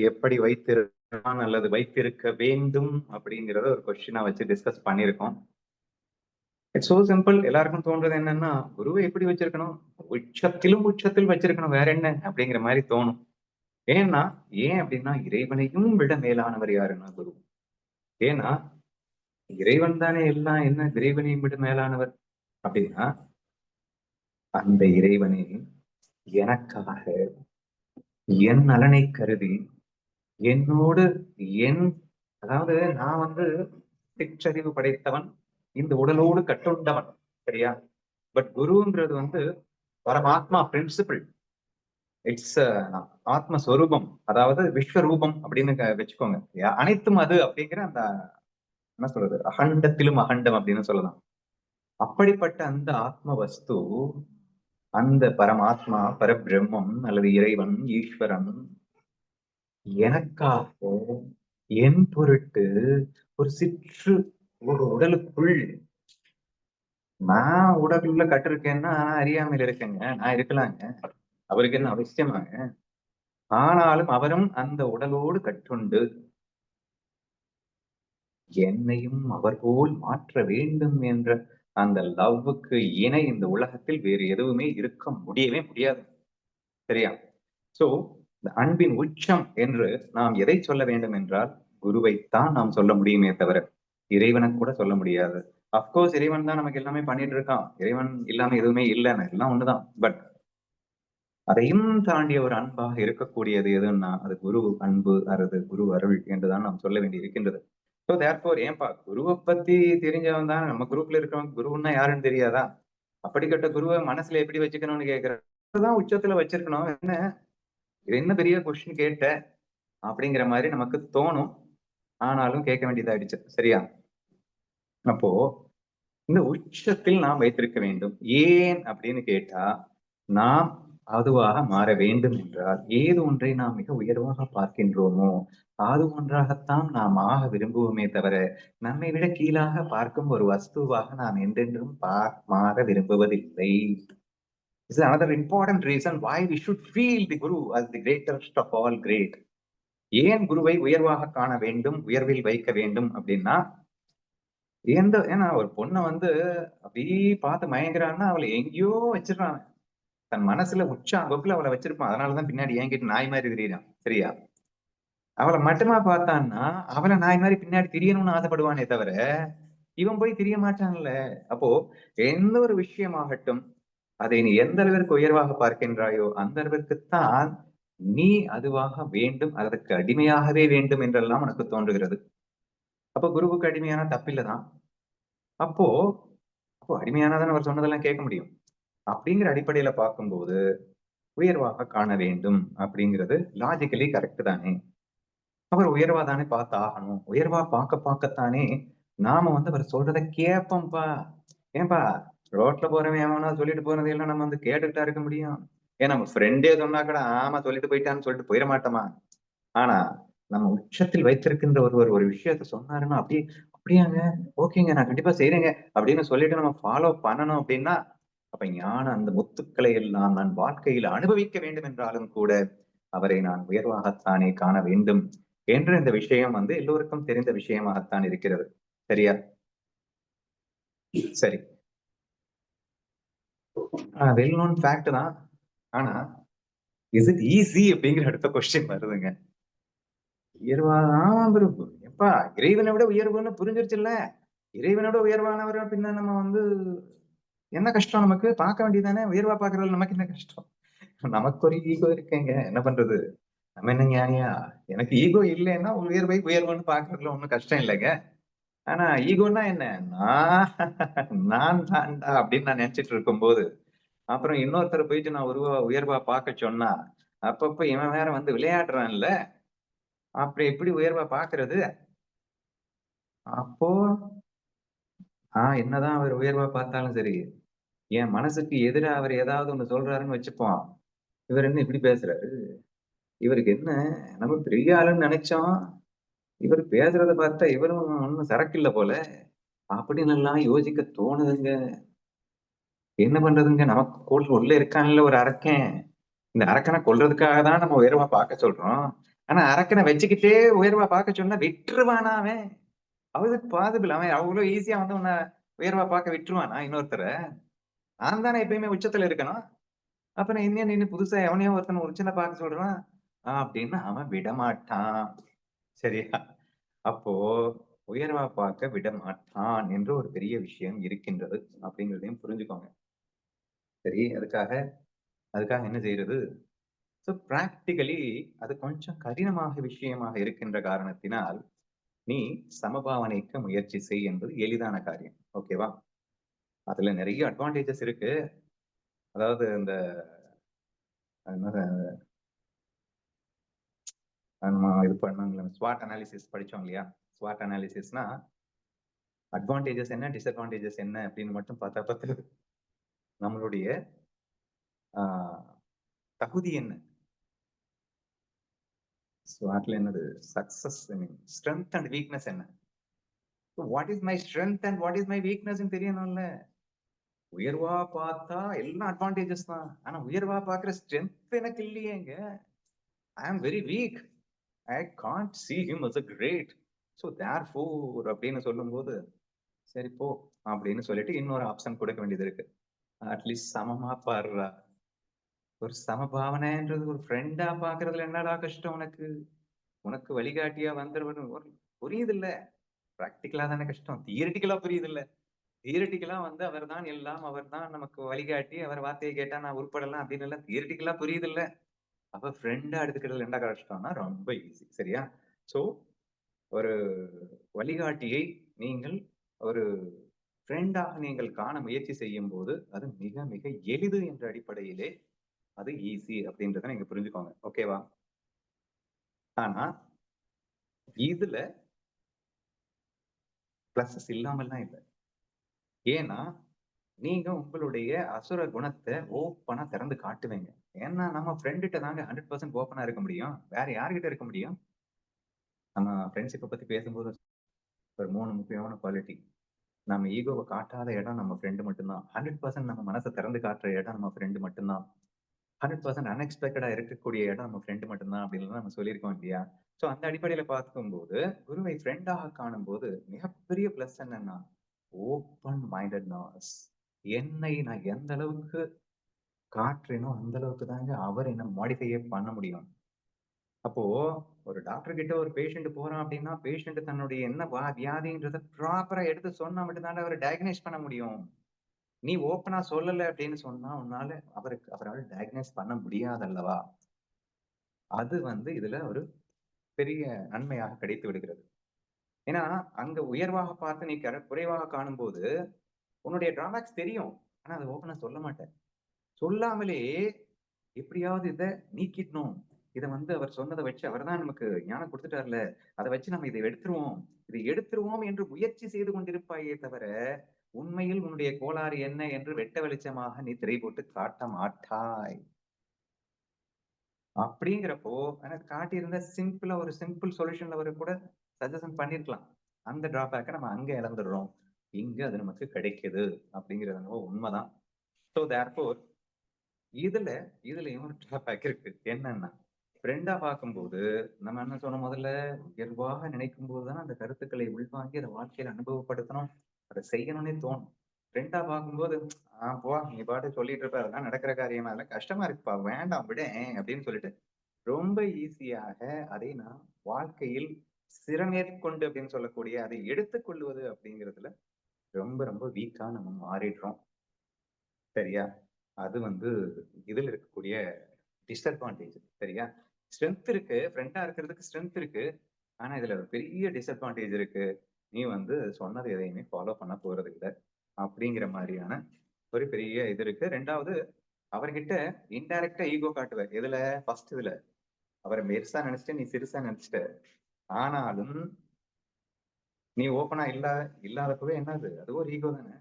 எப்படி வைத்திருக்கான் அல்லது வைத்திருக்க வேண்டும் அப்படிங்கிறத ஒரு கொஸ்டினா வச்சு டிஸ்கஸ் பண்ணியிருக்கோம். இட்ஸ் சோ சிம்பிள் எல்லாருக்கும் தோன்றது என்னன்னா குருவை எப்படி வச்சிருக்கணும்? உச்சத்திலும் உச்சத்தில் வச்சிருக்கணும். வேற என்ன? அப்படிங்கிற மாதிரி தோணும். ஏன்னா ஏன் அப்படின்னா இறைவனையும் விட மேலானவர் யாருன்னா குரு. ஏன்னா இறைவன் தானே எல்லாம் என்ன? இறைவனையும் விட மேலானவர். அப்படின்னா அந்த இறைவனை எனக்காக என் நலனை கருதி என்னோடு என் அதாவது நான் வந்து சிற்றறிவு படைத்தவன் இந்த உடலோடு கட்டுண்டவன் சரியா? பட் குருன்றது வந்து பரமாத்மா பிரின்சிபிள் இட்ஸ் uh, ஆத்மஸ்வரூபம் அதாவது விஸ்வரூபம் அப்படின்னு வச்சுக்கோங்க அனைத்தும் அது அப்படிங்கிற அந்த என்ன சொல்றது? அகண்டத்திலும் அகண்டம் அப்படின்னு சொல்லலாம். அப்படிப்பட்ட அந்த ஆத்ம வஸ்து அந்த பரமாத்மா பரபிரம்மம் அல்லது இறைவன் ஈஸ்வரன் எனக்காக என் பொருட்டு ஒரு சிற்று ஒரு உடலுக்குள். நான் உடலுள்ள கட்டிருக்கேன்னா நான் அறியாமையில் இருக்கேங்க. நான் இருக்கலாங்க. அவருக்கு என்ன அவசியமாங்க? ஆனாலும் அவரும் அந்த உடலோடு கட்டுண்டு. என்னையும் அவர் போல் மாற்ற வேண்டும் என்ற அந்த லவ்வுக்கு இணை இந்த உலகத்தில் வேறு எதுவுமே இருக்க முடியவே முடியாது. சரியா? சோ இந்த அன்பின் உச்சம் என்று நாம் எதை சொல்ல வேண்டும் என்றால் குருவைத்தான் நாம் சொல்ல முடியுமே தவிர இறைவனை கூட சொல்ல முடியாது. அப்கோர்ஸ் இறைவன் தான் நமக்கு எல்லாமே பண்ணிட்டு இருக்கான். இறைவன் இல்லாம எதுவுமே இல்லைன்னு எல்லாம் ஒண்ணுதான். பட் அதையும் தாண்டிய ஒரு அன்பாக இருக்கக்கூடியது எதுன்னா அது குரு அன்பு அல்லது குரு அருள் என்றுதான் நாம் சொல்ல வேண்டி இருக்கின்றது. ஸோ தேர்ஃபோர் ஏன்பா குருவை பத்தி தெரிஞ்சவன் தான் நம்ம குரூப்ல இருக்கிறவங்க குருன்னா யாருன்னு தெரியாதா? அப்படிப்பட்ட குருவை மனசுல எப்படி வச்சுக்கணும்னு கேட்கிறதான் உச்சத்துல வச்சிருக்கணும். என்ன? இது என்ன பெரிய கொஸ்டின் கேட்ட? அப்படிங்கிற மாதிரி நமக்கு தோணும். ஆனாலும் கேட்க வேண்டியதாயிடுச்சு. சரியா? அப்போ இந்த உச்சத்தில் நாம் வைத்திருக்க வேண்டும். ஏன் அப்படின்னு கேட்டா நாம் அதுவாக மாற வேண்டும் என்றால் ஏது ஒன்றை நாம் மிக உயர்வாக பார்க்கின்றோமோ அது ஒன்றாகத்தான் நாம் ஆக விரும்புவோமே தவிர நம்மை விட கீழாக பார்க்கும் ஒரு வஸ்துவாக நாம் என்றென்றும் பார் மாற விரும்புவதில்லை. Is another important reason why we should feel the Guru as the greatest of all great. ஏன் குருவை உயர்வாக காண வேண்டும் உயர்வில் வைக்க வேண்டும் அப்படின்னா எந்த ஏன்னா ஒரு பொண்ணை வந்து அப்படியே பார்த்து மயங்குறான்னா அவளை எங்கேயோ வச்சிடறான். தன் மனசுல உச்சாங்கோக்குல அவளை வச்சிருப்பான். அதனாலதான் பின்னாடி என்கிட்ட நாய் மாதிரி திரியிறான். சரியா? அவளை மட்டுமா பார்த்தான்னா அவளை நாய் மாதிரி பின்னாடி திரியணும்னு ஆசைப்படுவானே தவிர இவன் போய் திரிய மாட்டான்ல. அப்போ எந்த ஒரு விஷயமாகட்டும் அதை நீ எந்த அளவிற்கு உயர்வாக பார்க்கின்றாயோ அந்த அளவிற்குத்தான் நீ அதுவாக வேண்டும் அதற்கு அடிமையாகவே வேண்டும் என்றெல்லாம் உனக்கு தோன்றுகிறது. அப்போ குருவுக்கு அடிமையான தப்பில்லைதான் அப்போ அப்போ அடிமையானதான் அவர் சொன்னதெல்லாம் கேட்க முடியும். அப்படிங்கிற அடிப்படையில பார்க்கும்போது உயர்வாக காண வேண்டும் அப்படிங்கிறது லாஜிக்கலி கரெக்ட் தானே. அவர் உயர்வா தானே பார்த்து ஆகணும். உயர்வா பார்க்க பார்க்கத்தானே நாம வந்து அவர் சொல்றத கேட்போம்ப்பா ஏன்பா ரோட்ல போறவன் ஏமானா சொல்லிட்டு போனதையெல்லாம் நம்ம வந்து கேட்டுக்கிட்டா இருக்க முடியும். ஏன் நம்ம ஃப்ரெண்டே சொன்னா கூட ஆமா சொல்லிட்டு போயிட்டான்னு சொல்லிட்டு போயிட மாட்டோமா? ஆனா நம்ம உச்சத்தில் வைத்திருக்கின்ற ஒருவர் ஒரு விஷயத்த சொன்னாருன்னா அப்படியே அப்படியாங்க ஓகேங்க நான் கண்டிப்பா செய்யறேங்க அப்படின்னு சொல்லிட்டு நம்ம ஃபாலோ பண்ணணும் அப்படின்னா அப்ப ஞான அந்த முத்துக்களை எல்லாம் நான் வாழ்க்கையில் அனுபவிக்க வேண்டும் என்றாலும் கூட அவரை நான் உயர்வாகத்தானே காண வேண்டும் என்ற இந்த விஷயம் வந்து எல்லோருக்கும் தெரிந்த விஷயமாகத்தான் இருக்கிறது. சரியா? சரி. வெல் நோன் ஃபேக்ட் தான். ஆனா இஸ் இட் ஈஸி அப்படிங்கிற அடுத்த கொஸ்டின் வருதுங்க. உயர்வாதான் விரும்பு எப்பா இறைவனை விட உயர்வுன்னு புரிஞ்சிருச்சுல்ல இறைவனோட உயர்வானவர் அப்படின்னா நம்ம வந்து என்ன கஷ்டம் நமக்கு? பார்க்க வேண்டியதானே உயர்வா பாக்குறதுல நமக்கு என்ன கஷ்டம்? நமக்கு ஒரு ஈகோ இருக்கேங்க. என்ன பண்றது? நம்ம என்ன ஞானியா? எனக்கு ஈகோ இல்லைன்னா உயர்வை உயர்வுன்னு பாக்குறதுல ஒண்ணும் கஷ்டம் இல்லைங்க. ஆனா ஈகோன்னா என்ன? நான் நான் தான்டா அப்படின்னு நான் நினைச்சிட்டு இருக்கும்போது அப்புறம் இன்னொருத்தர் போயிட்டு நான் உருவா உயர்வா பார்க்க சொன்னா அப்பப்ப இவன் வேற வந்து விளையாடுறான்ல. அப்படி எப்படி உயர்வா பாக்குறது அப்போ ஆஹ் என்னதான் அவர் உயர்வா பார்த்தாலும் சரி என் மனசுக்கு எதிரா அவர் ஏதாவது ஒண்ணு சொல்றாருன்னு வச்சுப்போம். இவர் என்ன இப்படி பேசுறாரு? இவருக்கு என்ன நம்ம பெரிய ஆளுன்னு நினைச்சோம். இவர் பேசுறத பார்த்தா இவரும் ஒன்னும் சரக்கு இல்ல போல. அப்படின்னு எல்லாம் யோசிக்க தோணுதுங்க. என்ன பண்றதுங்க? நமக்கு கூட உள்ள இருக்கான்ல ஒரு அரக்கன். இந்த அரக்கனை கொல்றதுக்காக தான் நம்ம உயர்வா பார்க்க சொல்றோம். ஆனா அரக்கனை வச்சுக்கிட்டே உயர்வா பார்க்க சொன்னா விட்டுருவானா அவன்? அவருக்கு பாதுபிள் அவன் அவ்வளவு ஈஸியா வந்து உன்னை உயர்வா பார்க்க விட்டுருவானா. இன்னொருத்தரை. நான் தானே எப்பயுமே உச்சத்துல இருக்கணும். அப்ப நான் இன்னும் நின்னு புதுசா எவனையோ ஒருத்தன் உச்சனை பார்க்க சொல்றான். அப்படின்னு அவன் விடமாட்டான். சரியா? அப்போ உயர்வா பார்க்க விட மாட்டான் என்று ஒரு பெரிய விஷயம் இருக்கின்றது. அப்படிங்கிறதையும் புரிஞ்சுக்கோங்க. சரி அதுக்காக அதுக்காக என்ன செய்யறது? ஸோ ப்ராக்டிக்கலி அது கொஞ்சம் கடினமாக விஷயமாக இருக்கின்ற காரணத்தினால் நீ சமபாவனைக்கு முயற்சி செய் என்பது எளிதான காரியம். ஓகேவா அதுல நிறைய அட்வான்டேஜஸ் இருக்கு. அதாவது இந்த நம்ம இது பண்ணாங்களே ஸ்வாட் அனாலிசிஸ் படிச்சோம் இல்லையா? ஸ்வாட் அனாலிசிஸ்னா அட்வான்டேஜஸ் என்ன டிஸ்அட்வான்டேஜஸ் என்ன அப்படின்னு மட்டும் பார்த்தா பார்த்து நம்மளுடைய தகுதி என்ன? என்னது? Success I mean strength and weakness என்ன? What is my strength and what is my weakness தெரியணும்ல. உயர்வா பார்த்தா எல்லாம் அட்வான்டேஜஸ் தான். ஆனா உயர்வா பாக்குற ஸ்ட்ரென்த் எனக்கு இல்லையேங்க. I am very weak I can't see him as a great so therefore அப்படின்னு சொல்லும்போது சரி போ அப்படின்னு சொல்லிட்டு இன்னொரு ஆப்ஷன் கொடுக்க வேண்டியது இருக்கு. அட்லீஸ்ட் சமமா பாடுறா. ஒரு சமபாவனைன்றது ஒரு ஃப்ரெண்டா பாக்குறதுல என்னடா கஷ்டம் உனக்கு? உனக்கு வழிகாட்டியா வந்துருவன் புரியுது இல்ல பிராக்டிக்கலா தானே கஷ்டம். தியரிட்டிக்கலா புரியுது இல்ல தியரிட்டிக்கலா வந்து அவர் தான் எல்லாம் அவர் தான் நமக்கு வழிகாட்டி அவர் வார்த்தையை கேட்டா நான் உருப்படலாம் அப்படின்னு எல்லாம் தியரிட்டிக்கலா புரியுது இல்ல அப்ப ஃப்ரெண்டா எடுத்துக்கிறதுல என்ன கஷ்டம்னா ரொம்ப ஈஸி சரியா? சோ ஒரு வழிகாட்டியை நீங்கள் ஒரு ஃப்ரெண்டாக நீங்கள் காண முயற்சி செய்யும் போது அது மிக மிக எளிது என்ற அடிப்படையிலே அது ஈஸி அப்படின்றத நீங்க புரிஞ்சுக்கோங்க. ஓகேவா ஆனா இதுல பிளஸஸ் இல்லாமல்லாம் இல்லை. ஏன்னா நீங்க உங்களுடைய அசுர குணத்தை ஓப்பனா திறந்து காட்டுவீங்க. ஏன்னா நம்ம ஃப்ரெண்டுகிட்ட தாங்க ஹண்ட்ரட் பர்சன்ட் ஓப்பனா இருக்க முடியும். வேற யார்கிட்ட இருக்க முடியும்? நம்ம ஃப்ரெண்ட்ஷிப்பை பத்தி பேசும்போது ஒரு மூணு முக்கியமான குவாலிட்டி நம்ம ஈகோவை காட்டாத இடம் நம்ம ஃப்ரெண்டு மட்டும்தான். ஹண்ட்ரட் பர்சன்ட் நம்ம மனசை திறந்து காட்டுற இடம் நம்ம ஃப்ரெண்டு மட்டும்தான். ஹண்ட்ரட் பர்சன்ட் அன்எக்ஸ்பெக்டடா இருக்கக்கூடிய இடம் நம்ம ஃப்ரெண்டு மட்டும்தான் அப்படின்னு நம்ம சொல்லியிருக்கோம் இல்லையா? ஸோ அந்த அடிப்படையில பார்க்கும்போது குருவை ஃப்ரெண்டாக காணும் போது மிகப்பெரிய பிளஸ் என்னன்னா ஓப்பன் மைண்டட்னஸ் என்னை நான் எந்த அளவுக்கு காட்டுறேனோ அந்த அளவுக்கு தாங்க அவர் என்ன மாடிஃபையே பண்ண முடியும். அப்போ ஒரு டாக்டர் கிட்ட ஒரு பேஷண்ட் போறான் அப்படின்னா பேஷண்ட் தன்னுடைய என்ன வியாதின்றத ப்ராப்பரா எடுத்து சொன்னா மட்டும்தான் அவர் டயக்னைஸ் பண்ண முடியும். நீ ஓப்பனா சொல்லல அப்படின்னு சொன்னா உன்னால அவருக்கு அவரால் டயக்னைஸ் பண்ண முடியாதல்லவா? அது வந்து இதுல ஒரு பெரிய நன்மையாக கிடைத்து விடுகிறது. ஏன்னா அங்க உயர்வாக பார்த்து நீ குறைவாக காணும் போது உன்னுடைய டிராபேக்ஸ் தெரியும். ஆனா அதை ஓப்பனா சொல்ல மாட்டேன். சொல்லாமலே எப்படியாவது இதை நீக்கிடணும். இதை வந்து அவர் சொன்னதை வச்சு அவர் தான் நமக்கு ஞானம் கொடுத்துட்டார்ல. அதை வச்சு நம்ம இதை எடுத்துருவோம். இதை எடுத்துருவோம் என்று முயற்சி செய்து கொண்டிருப்பாயே தவிர உண்மையில் உன்னுடைய கோளாறு என்ன என்று வெட்ட வெளிச்சமாக நீ திரை போட்டு காட்ட மாட்டாய். அப்படிங்கிறப்போ எனக்கு காட்டியிருந்த சிம்பிளா ஒரு சிம்பிள் சொல்யூஷன்ல வர கூட சஜஷன் பண்ணிருக்கலாம். அந்த டிராபேக்கை நம்ம அங்க இழந்துடுறோம். இங்க அது நமக்கு கிடைக்குது அப்படிங்கிறது உண்மைதான். ஸோ தேர்ஃபோர் இதுல இதுலயும் ஒரு டிராபேக் இருக்கு. என்னன்னா ஃப்ரெண்டா பார்க்கும்போது நம்ம என்ன சொன்ன முதல்ல உயர்வாக நினைக்கும் போதுதான் அந்த கருத்துக்களை உள்வாங்கி அதை வாழ்க்கையில அனுபவப்படுத்தணும். அதை செய்யணும்னே தோணும். ஃப்ரெண்டா பார்க்கும்போது ஆஹ் போ நீ பாட்டு சொல்லிட்டு இருப்ப. அதெல்லாம் நடக்கிற காரியமா? இல்லை கஷ்டமா இருக்குப்பா. வேண்டாம் விட அப்படின்னு சொல்லிட்டு ரொம்ப ஈஸியாக அதை நான் வாழ்க்கையில் சிறமேற்கொண்டு அப்படின்னு சொல்லக்கூடிய அதை எடுத்துக்கொள்வது அப்படிங்கிறதுல ரொம்ப ரொம்ப வீக்கா நம்ம மாறிடுறோம். சரியா? அது வந்து இதுல இருக்கக்கூடிய டிஸ்அட்வான்டேஜ் சரியா? ஸ்ட்ரென்த் இருக்கு ஃப்ரெண்டா இருக்கிறதுக்கு ஸ்ட்ரென்த் இருக்கு. ஆனா இதுல ஒரு பெரிய டிஸ்அட்வான்டேஜ் இருக்கு. நீ வந்து சொன்னது எதையுமே ஃபாலோ பண்ண போறது இல்லை. அப்படிங்கிற மாதிரியான ஒரு பெரிய இது இருக்கு. ரெண்டாவது அவர்கிட்ட இன்டைரக்டா ஈகோ காட்டுவ. எதுல? ஃபர்ஸ்ட் இதுல. அவரை பெருசா நினைச்சிட்டு நீ சிறுசா நினைச்சிட்ட. ஆனாலும் நீ ஓப்பனா இல்ல இல்லாதப்பவே என்னது? அது ஒரு ஈகோ தானே.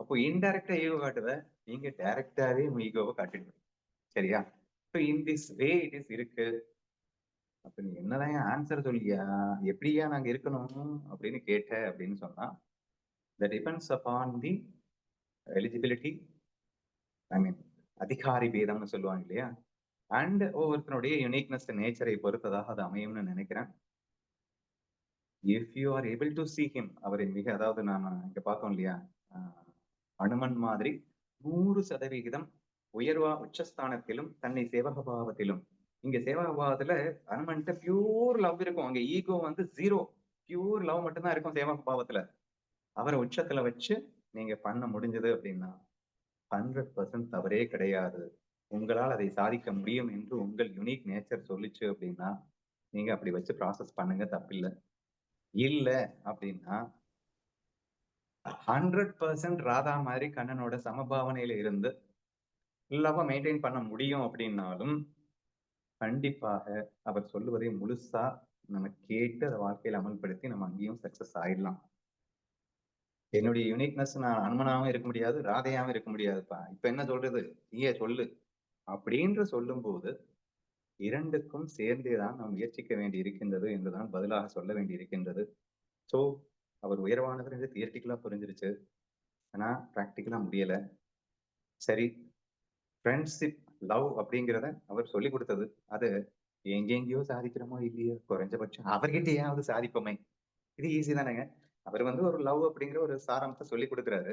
அப்போ இன்டைரக்டா ஈகோ காட்டுவ. நீங்க டைரக்டாவே உங்க ஈகோவை காட்டிடுவீங்க. சரியா? So in this way it is இருக்கு. அப்ப நீ என்னதான் ஆன்சர் சொல்லியா? எப்படியா நாங்க இருக்கணும் அப்படின்னு கேட்ட அப்படின்னு சொன்னா that depends upon the eligibility I mean அதிகாரி பேதம்னு சொல்லுவாங்க இல்லையா? அண்ட் ஒவ்வொருத்தனுடைய யுனிக்னஸ் நேச்சரை பொறுத்ததாக அது அமையும்னு நினைக்கிறேன். If you are able to see him அவரை மிக அதாவது நான் இங்க பார்த்தோம் இல்லையா? அனுமன் மாதிரி நூறு சதவிகிதம் உயர்வா உச்சஸ்தானத்திலும் தன்னை சேவக பாவத்திலும் இங்க சேவக பாவத்துல அனுமன்ட்ட பியூர் லவ் இருக்கும். அங்க ஈகோ வந்து ஜீரோ பியூர் லவ் மட்டும்தான் இருக்கும் சேவக பாவத்துல அவரை உச்சத்துல வச்சு நீங்க பண்ண முடிஞ்சது அப்படின்னா ஹண்ட்ரட் பர்சன்ட் தவறே கிடையாது. உங்களால் அதை சாதிக்க முடியும் என்று உங்கள் யுனிக் நேச்சர் சொல்லிச்சு அப்படின்னா நீங்க அப்படி வச்சு ப்ராசஸ் பண்ணுங்க தப்பில்லை. இல்ல அப்படின்னா ஹண்ட்ரட் பர்சன்ட் ராதா மாதிரி கண்ணனோட சமபாவனையில இருந்து லவ்வை மெயின்டைன் பண்ண முடியும் அப்படின்னாலும் கண்டிப்பாக அவர் சொல்லுவதை முழுசா நம்ம கேட்டு அதை வாழ்க்கையில அமல்படுத்தி நம்ம அங்கேயும் சக்சஸ் ஆயிடலாம். என்னுடைய யுனிக்னஸ் நான் அனுமனாவும் இருக்க முடியாது ராதையாவும் இருக்க முடியாதுப்பா. இப்ப என்ன சொல்றது? நீயே சொல்லு. அப்படின்ற சொல்லும் போது இரண்டுக்கும் சேர்ந்தேதான் நாம் முயற்சிக்க வேண்டி இருக்கின்றது என்றுதான் பதிலாக சொல்ல வேண்டி இருக்கின்றது. ஸோ அவர் உயர்வானவர் என்று தியர்டிக்கலா புரிஞ்சிருச்சு. ஆனா பிராக்டிக்கலா முடியல. சரி ஃப்ரெண்ட்ஷிப் லவ் அப்படிங்கிறத அவர் சொல்லி கொடுத்தது. அது எங்கெங்கேயோ சாதிக்கிறோமோ இல்லையோ குறைஞ்சபட்சம் அவர்கிட்டயாவது சாதிப்போமே? இது ஈஸி தானேங்க. அவர் வந்து ஒரு லவ் அப்படிங்கிற ஒரு சாராம்சத்தை சொல்லி கொடுக்குறாரு.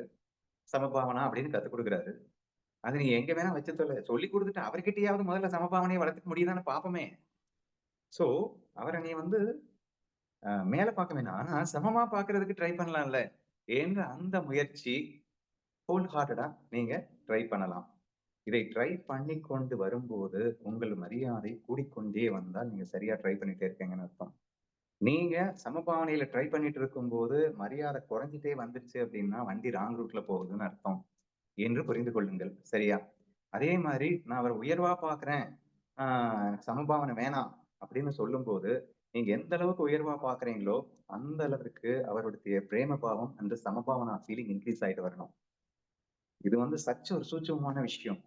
சமபாவனா அப்படின்னு கத்துக் கொடுக்குறாரு. அது நீ எங்க வேணா வச்சு சொல்ல சொல்லி கொடுத்துட்டு அவர்கிட்டயாவது முதல்ல சமபாவனையை வளர்த்துக்க முடியுதான்னு பார்ப்போமே சோ அவரை நீ வந்து மேல பார்க்க வேணாம். ஆனா சமமா பாக்குறதுக்கு ட்ரை பண்ணலாம்ல. என்ற அந்த முயற்சி ஹோல் ஹார்ட்டடா நீங்க ட்ரை பண்ணலாம். இதை ட்ரை பண்ணி கொண்டு வரும்போது உங்கள் மரியாதை கூடிக்கொண்டே வந்தால் நீங்க சரியா ட்ரை பண்ணிட்டே இருக்கீங்கன்னு அர்த்தம். நீங்க சமபாவனையில ட்ரை பண்ணிட்டு இருக்கும்போது மரியாதை குறைஞ்சிட்டே வந்துருச்சு அப்படின்னா வண்டி ராங் ரூட்ல போகுதுன்னு அர்த்தம். என்று புரிந்து கொள்ளுங்கள். சரியா? அதே மாதிரி நான் அவர் உயர்வா பாக்குறேன் ஆஹ் சமபாவனை வேணாம் அப்படின்னு சொல்லும் போது நீங்க எந்த அளவுக்கு உயர்வா பாக்குறீங்களோ அந்த அளவிற்கு அவருடைய பிரேம பாவம் அந்த சமபாவனா ஃபீலிங் இன்க்ரீஸ் ஆயிட்டு வரணும். இது வந்து சச்ச ஒரு சூட்சமான விஷயம்.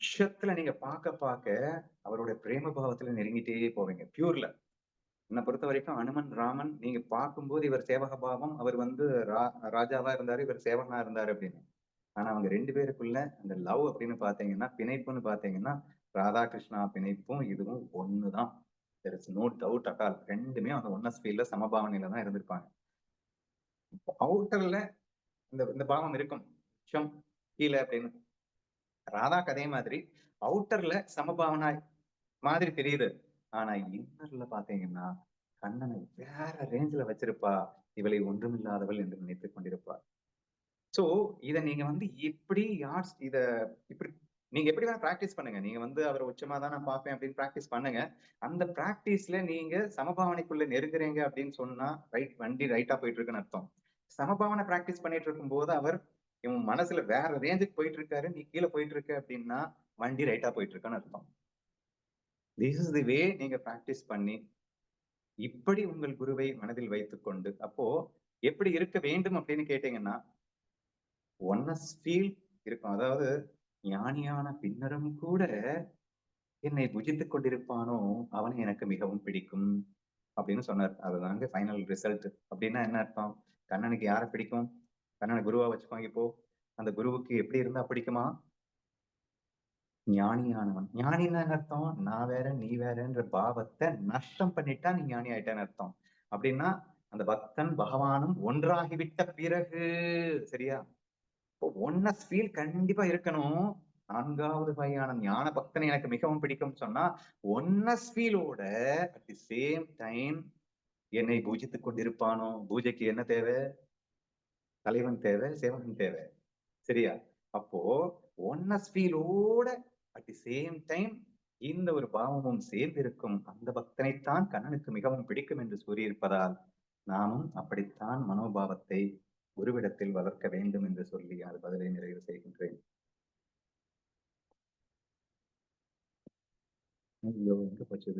உச்சத்துல நீங்க பார்க்க பார்க்க அவருடைய பிரேம பாவத்துல நெருங்கிட்டே போவீங்க. பியூர்ல என்னை பொறுத்த வரைக்கும் அனுமன் ராமன் நீங்க பார்க்கும்போது இவர் சேவக பாவம் அவர் வந்து ரா ராஜாவா இருந்தாரு இவர் சேவகனா இருந்தாரு அப்படின்னு. ஆனா அவங்க ரெண்டு பேருக்குள்ள அந்த லவ் அப்படின்னு பாத்தீங்கன்னா பிணைப்புன்னு பாத்தீங்கன்னா ராதாகிருஷ்ணா பிணைப்பும் இதுவும் ஒண்ணுதான். There is no doubt at all ரெண்டுமே அந்த ஒன்னஸ் ஃபீல்ட்ல சமபாவனையில தான் இருந்திருப்பாங்க. அவுட்டர்ல இந்த இந்த பாவம் இருக்கும். கீழே அப்படின்னு. ராதா கதை மாதிரி அவுட்டர்ல சமபாவனா மாதிரி தெரியுது. ஆனா இன்னர்ல பாத்தீங்கன்னா கண்ணனை வேற ரேஞ்சில வச்சிருப்பா. இவளை ஒன்றுமில்லாதவள் என்று நினைத்துக் கொண்டிருப்பார் சோ இத நீங்க வந்து எப்படி யார் இத இப்படி நீங்க எப்படி வேணா பிராக்டிஸ் பண்ணுங்க. நீங்க வந்து அவரை உச்சமா தான் நான் பார்ப்பேன் அப்படின்னு பிராக்டிஸ் பண்ணுங்க. அந்த பிராக்டிஸ்ல நீங்க சமபாவனைக்குள்ள நெருங்குறீங்க அப்படின்னு சொன்னா ரைட் வண்டி ரைட்டா போயிட்டு இருக்குன்னு அர்த்தம். சமபாவனை பிராக்டிஸ் பண்ணிட்டு இருக்கும் போது அவர் இவன் மனசுல வேற ரேஞ்சுக்கு போயிட்டு இருக்காரு நீ கீழே போயிட்டு இருக்க அப்படின்னா வண்டி ரைட்டா போயிட்டு இருக்கான்னு அர்த்தம். திஸ் இஸ் தி வே நீங்க பிராக்டிஸ் பண்ணி இப்படி உங்கள் குருவை மனதில் வைத்துக்கொண்டு அப்போ எப்படி இருக்க வேண்டும் அப்படின்னு கேட்டீங்கன்னா ஒன்னஸ் ஃபீல் இருக்கும். அதாவது ஞானியான பின்னரும் கூட என்னை புஜித்துக் கொண்டிருப்பானோ அவனை எனக்கு மிகவும் பிடிக்கும் அப்படின்னு சொன்னார். அதுதாங்க ஃபைனல் ரிசல்ட் அப்படின்னா என்ன அர்த்தம்? கண்ணனுக்கு யாரை பிடிக்கும்? கண்ணனை குருவா வச்சுக்கோங்க இப்போ. அந்த குருவுக்கு எப்படி இருந்தா பிடிக்குமா? ஞானியானவன். ஞானின்னு அர்த்தம்? நான் வேற நீ வேறன்ற பாவத்தை நஷ்டம் பண்ணிட்டா நீ ஞானி ஆயிட்டேன்னு அர்த்தம். அப்படின்னா அந்த பக்தன் பகவானும் ஒன்றாகிவிட்ட பிறகு சரியா? ஒன்னஸ் ஃபீல் கண்டிப்பா இருக்கணும். நான்காவது வகையான ஞான பக்தனை எனக்கு மிகவும் பிடிக்கும் சொன்னா ஒன்னஸ் ஃபீலோட அட் தி சேம் டைம் என்னை பூஜித்துக் கொண்டிருப்பானோ? பூஜைக்கு என்ன தேவை? தலைவன் தேவை சேவகன் தேவை. சரியா? அப்போ ஒன்னஸ் ஃபீலோட அட் தி சேம் டைம் இந்த ஒரு பாவமும் சேர்ந்திருக்கும். அந்த பக்தனைத்தான் கண்ணனுக்கு மிகவும் பிடிக்கும் என்று கூறியிருப்பதால் நாமும் அப்படித்தான் மனோபாவத்தை குருவிடத்தில் வளர்க்க வேண்டும் என்று சொல்லி அது பதிலை நிறைவு செய்கின்றேன். ஐயோ எங்க போச்சு